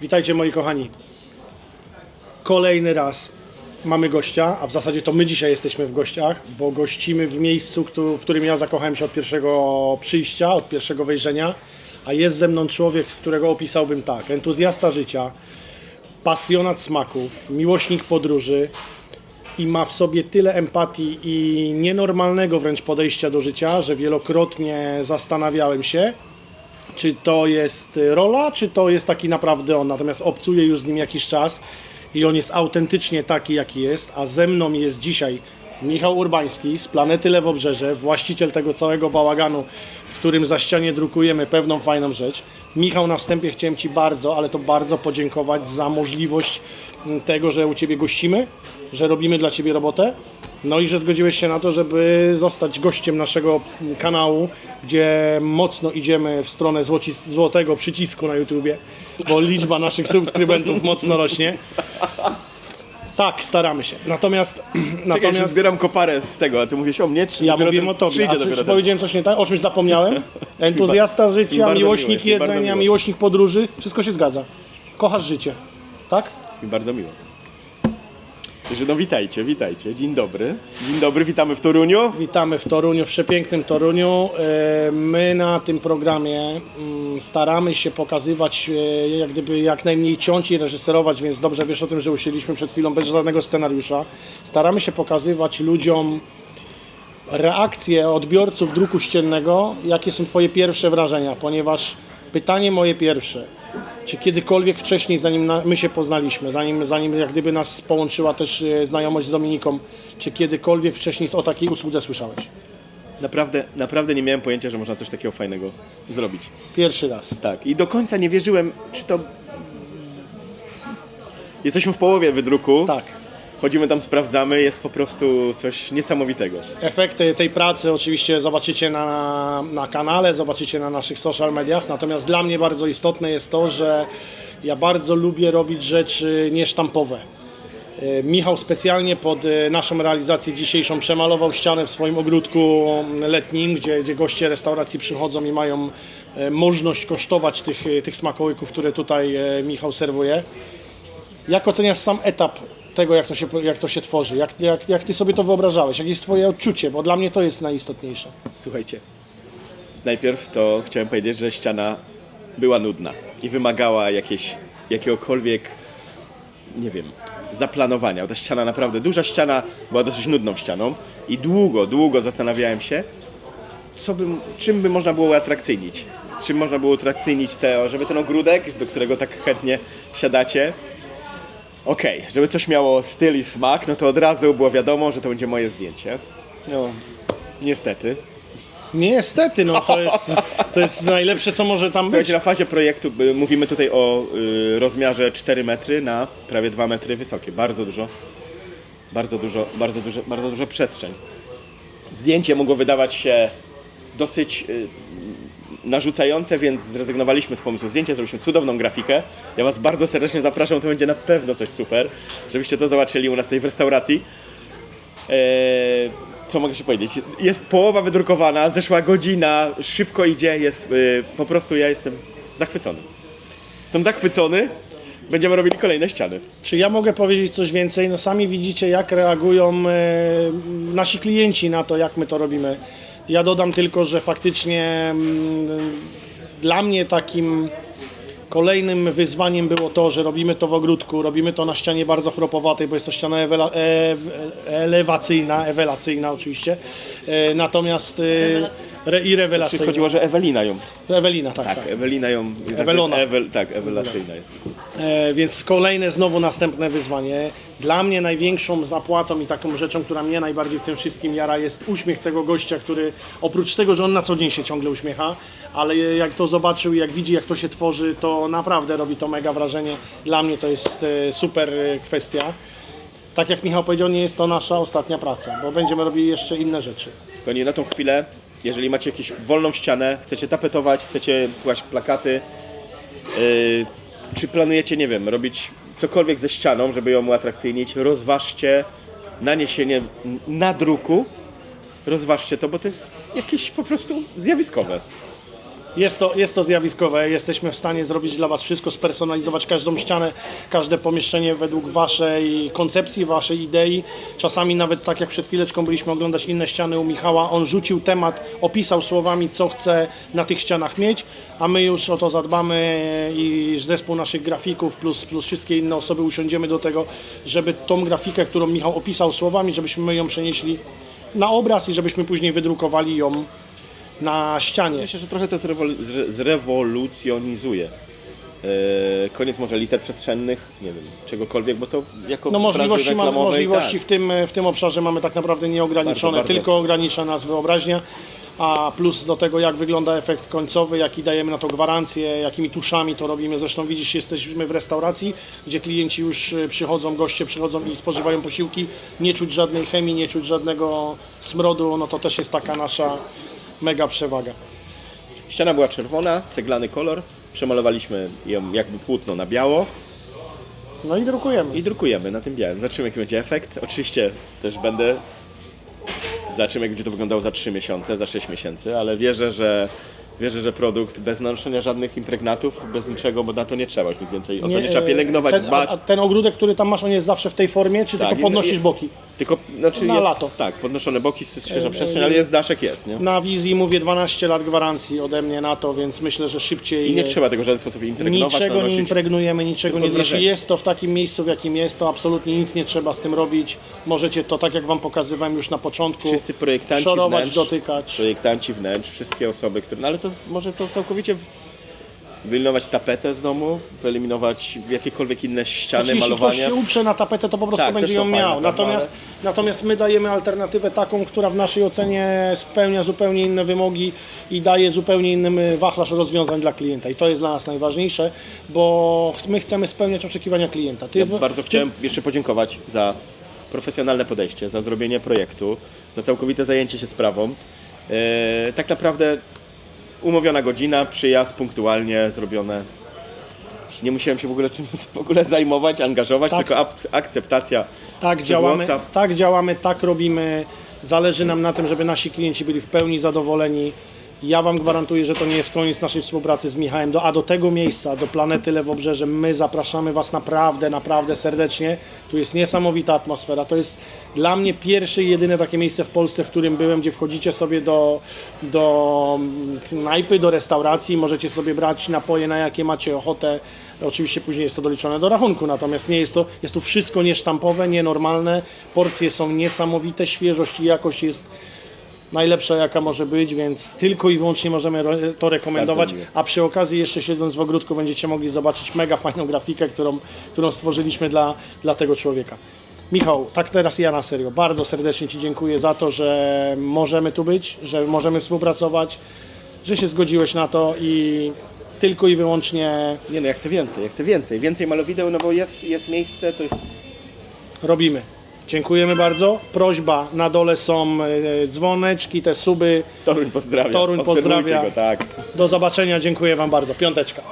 Witajcie moi kochani. Kolejny raz mamy gościa, a w zasadzie to my dzisiaj jesteśmy w gościach, bo gościmy w miejscu, w którym ja zakochałem się od pierwszego przyjścia, od pierwszego wejrzenia, a jest ze mną człowiek, którego opisałbym tak. Entuzjasta życia, pasjonat smaków, miłośnik podróży i ma w sobie tyle empatii i nienormalnego wręcz podejścia do życia, że wielokrotnie zastanawiałem się, czy to jest rola, czy to jest taki naprawdę on. Natomiast obcuję już z nim jakiś czas i on jest autentycznie taki, jaki jest, a ze mną jest dzisiaj Michał Urbański z Planety Lewobrzeże, właściciel tego całego bałaganu, w którym za ścianie drukujemy pewną fajną rzecz. Michał, na wstępie chciałem Ci bardzo, ale to bardzo podziękować za możliwość mm, tego, że u Ciebie gościmy, że robimy dla Ciebie robotę, no i że zgodziłeś się na to, żeby zostać gościem naszego kanału, gdzie mocno idziemy w stronę złocis- złotego przycisku na YouTubie, bo liczba naszych subskrybentów mocno rośnie. Tak, staramy się. Natomiast, Czekaj, jeszcze natomiast zbieram koparę z tego, a ty mówisz o mnie, czy ja dopiero mówiłem ten o tobie. Przyjdzie A czy, dopiero czy ten? powiedziałem coś nie tak? O czymś zapomniałem? Entuzjasta mi życia, bardzo miłośnik miło, jest mi bardzo jedzenia, miło. miłośnik podróży. Wszystko się zgadza. Kochasz życie. Tak? Jest mi bardzo miło. Także no witajcie, witajcie. Dzień dobry. Dzień dobry, witamy w Toruniu. Witamy w Toruniu, w przepięknym Toruniu. E, My na tym programie mm, staramy się pokazywać, e, jak gdyby jak najmniej ciąć i reżyserować, więc dobrze wiesz o tym, że usiedliśmy przed chwilą bez żadnego scenariusza. Staramy się pokazywać ludziom reakcje odbiorców druku ściennego, jakie są Twoje pierwsze wrażenia, ponieważ pytanie moje pierwsze, czy kiedykolwiek wcześniej, zanim na, my się poznaliśmy, zanim, zanim jak gdyby nas połączyła też e, znajomość z Dominiką, czy kiedykolwiek wcześniej o takiej usłudze słyszałeś? Naprawdę, naprawdę nie miałem pojęcia, że można coś takiego fajnego zrobić. Pierwszy raz. Tak, i do końca nie wierzyłem, czy to... Jesteśmy w połowie wydruku. Tak. Chodzimy tam, sprawdzamy, jest po prostu coś niesamowitego. Efekty tej pracy oczywiście zobaczycie na, na kanale, zobaczycie na naszych social mediach, natomiast dla mnie bardzo istotne jest to, że ja bardzo lubię robić rzeczy niesztampowe. E, Michał specjalnie pod e, naszą realizację dzisiejszą przemalował ścianę w swoim ogródku letnim, gdzie, gdzie goście restauracji przychodzą i mają e, możliwość kosztować tych, tych smakołyków, które tutaj Michał serwuje. Jak oceniasz sam etap tego, jak to się, jak to się tworzy? Jak, jak, jak ty sobie to wyobrażałeś? Jak jest twoje odczucie? Bo dla mnie to jest najistotniejsze. Słuchajcie, najpierw to chciałem powiedzieć, że ściana była nudna i wymagała jakieś, jakiegokolwiek, nie wiem, zaplanowania. Ta ściana naprawdę, duża ściana była dosyć nudną ścianą i długo, długo zastanawiałem się, co by, czym by można było uatrakcyjnić. Czym można było uatrakcyjnić te, żeby ten ogródek, do którego tak chętnie siadacie, Okej, żeby coś miało styl i smak, no to od razu było wiadomo, że to będzie moje zdjęcie. No, niestety. Niestety, no to jest, to jest najlepsze, co może tam być. Słuchajcie, na fazie projektu y, mówimy tutaj o y, rozmiarze 4 metry na prawie 2 metry wysokie. Bardzo dużo, bardzo dużo, bardzo dużo, bardzo dużo przestrzeń. Zdjęcie mogło wydawać się dosyć y, narzucające, więc zrezygnowaliśmy z pomysłu zdjęcia, zrobiliśmy cudowną grafikę. Ja Was bardzo serdecznie zapraszam, to będzie na pewno coś super, żebyście to zobaczyli u nas tutaj w restauracji. Eee, co mogę się powiedzieć? Jest połowa wydrukowana, zeszła godzina, szybko idzie, jest y, po prostu ja jestem zachwycony. Jestem zachwycony. Będziemy robili kolejne ściany. Czy ja mogę powiedzieć coś więcej? No sami widzicie, jak reagują e, nasi klienci na to, jak my to robimy. Ja dodam tylko, że faktycznie mm, dla mnie takim kolejnym wyzwaniem było to, że robimy to w ogródku, robimy to na ścianie bardzo chropowatej, bo jest to ściana ewela, e, elewacyjna, ewelacyjna oczywiście, e, natomiast e, re, i rewelacyjna. chodziło, że Ewelina ją. Ewelina, tak, Tak, tak. Ewelina ją. Ewelona. Ewel, tak, ewelacyjna jest. E, więc kolejne znowu następne wyzwanie. Dla mnie największą zapłatą i taką rzeczą, która mnie najbardziej w tym wszystkim jara jest uśmiech tego gościa, który oprócz tego, że on na co dzień się ciągle uśmiecha, ale jak to zobaczył i jak widzi jak to się tworzy, to naprawdę robi to mega wrażenie. Dla mnie to jest e, super e, kwestia. Tak jak Michał powiedział, nie jest to nasza ostatnia praca, bo będziemy robili jeszcze inne rzeczy. Tylko nie na tą chwilę, jeżeli macie jakąś wolną ścianę, chcecie tapetować, chcecie kłaść plakaty, yy, czy planujecie, nie wiem, robić cokolwiek ze ścianą, żeby ją uatrakcyjnić, rozważcie naniesienie na druku, rozważcie to, bo to jest jakieś po prostu zjawiskowe. Jest to, jest to zjawiskowe. Jesteśmy w stanie zrobić dla Was wszystko, spersonalizować każdą ścianę, każde pomieszczenie według Waszej koncepcji, Waszej idei. Czasami nawet tak jak przed chwileczką byliśmy oglądać inne ściany u Michała, on rzucił temat, opisał słowami, co chce na tych ścianach mieć, a my już o to zadbamy i zespół naszych grafików plus, plus wszystkie inne osoby usiądziemy do tego, żeby tą grafikę, którą Michał opisał słowami, żebyśmy my ją przenieśli na obraz i żebyśmy później wydrukowali ją na ścianie. Myślę, że trochę to zrewol- zre- zrewolucjonizuje. Eee, koniec może liter przestrzennych, nie wiem, czegokolwiek, bo to jako No możliwości, branży mamy, reklamowej, możliwości tak. w, tym, w tym obszarze mamy tak naprawdę nieograniczone, Bardzo, bardzo. tylko ogranicza nas wyobraźnia, a plus do tego jak wygląda efekt końcowy, jaki dajemy na to gwarancję, jakimi tuszami to robimy. Zresztą widzisz, jesteśmy w restauracji, gdzie klienci już y, przychodzą, goście przychodzą i spożywają posiłki, nie czuć żadnej chemii, nie czuć żadnego smrodu, no to też jest taka nasza mega przewaga. Ściana była czerwona, ceglany kolor, przemalowaliśmy ją jakby płótno na biało No i drukujemy. i drukujemy na tym białym. Zobaczymy jaki będzie efekt. Oczywiście też będę... Zobaczymy jak będzie to wyglądało za 3 miesiące, za 6 miesięcy, ale wierzę, że Wierzę, że produkt bez naruszenia żadnych impregnatów, bez niczego, bo na to nie trzeba już nic więcej. O to nie, trzeba e, pielęgnować, ten, dbać. a, a ten ogródek, który tam masz, on jest zawsze w tej formie, czy Tak, tylko podnosisz boki? Tylko, znaczy Na jest, lato. Tak, podnoszone boki, świeża E, przestrzeń, ale jest daszek, jest, nie? Na wizji mówię 12 lat gwarancji ode mnie na to, więc myślę, że szybciej. I nie trzeba tego w żaden sposób impregnować, Niczego nie nanosić. impregnujemy, niczego nie. Jeśli jest to w takim miejscu, w jakim jest, to absolutnie nic nie trzeba z tym robić. Możecie to, tak jak Wam pokazywałem już na początku, Wszyscy projektanci szorować, wnętrz, dotykać. projektanci wnętrz, wszystkie osoby, które... No ale to z- może to całkowicie wyeliminować tapetę z domu, wyeliminować jakiekolwiek inne ściany, Znaczy, jeśli ktoś malowania. się uprze na tapetę, to po prostu Tak, będzie ją to fajne, miał. Natomiast, natomiast my dajemy alternatywę taką, która w naszej ocenie spełnia zupełnie inne wymogi i daje zupełnie inny wachlarz rozwiązań dla klienta. I to jest dla nas najważniejsze, bo my chcemy spełniać oczekiwania klienta. Ty Ja w- bardzo ty- chciałem jeszcze podziękować za profesjonalne podejście, za zrobienie projektu, za całkowite zajęcie się sprawą. E, tak naprawdę umówiona godzina, przyjazd punktualnie zrobione. Nie musiałem się w ogóle czymś w ogóle zajmować, angażować, Tak. tylko akceptacja. Tak przez działamy, WhatsApp. tak działamy, tak robimy. Zależy nam na tym, żeby nasi klienci byli w pełni zadowoleni. Ja Wam gwarantuję, że to nie jest koniec naszej współpracy z Michałem. Do, a do tego miejsca, do planety Lewobrzeże, my zapraszamy Was naprawdę, naprawdę serdecznie. Tu jest niesamowita atmosfera. To jest dla mnie pierwsze i jedyne takie miejsce w Polsce, w którym byłem, gdzie wchodzicie sobie do, do mm, knajpy, do restauracji, możecie sobie brać napoje, na jakie macie ochotę. Oczywiście później jest to doliczone do rachunku, natomiast nie jest to, jest tu wszystko niesztampowe, nienormalne. Porcje są niesamowite, świeżość i jakość jest najlepsza jaka może być, więc tylko i wyłącznie możemy to rekomendować. A przy okazji jeszcze siedząc w ogródku będziecie mogli zobaczyć mega fajną grafikę, którą, którą stworzyliśmy dla, dla tego człowieka. Michał, tak teraz ja na serio. Bardzo serdecznie Ci dziękuję za to, że możemy tu być, że możemy współpracować, że się zgodziłeś na to i tylko i wyłącznie Nie no, ja chcę więcej, ja chcę więcej. Więcej malowideł, no bo jest, jest miejsce, to jest robimy. Dziękujemy bardzo. Prośba, na dole są e, dzwoneczki, te suby. Toruń pozdrawia. Toruń Obserwujcie pozdrawia. Go, tak. Do zobaczenia, dziękuję Wam bardzo. Piąteczka.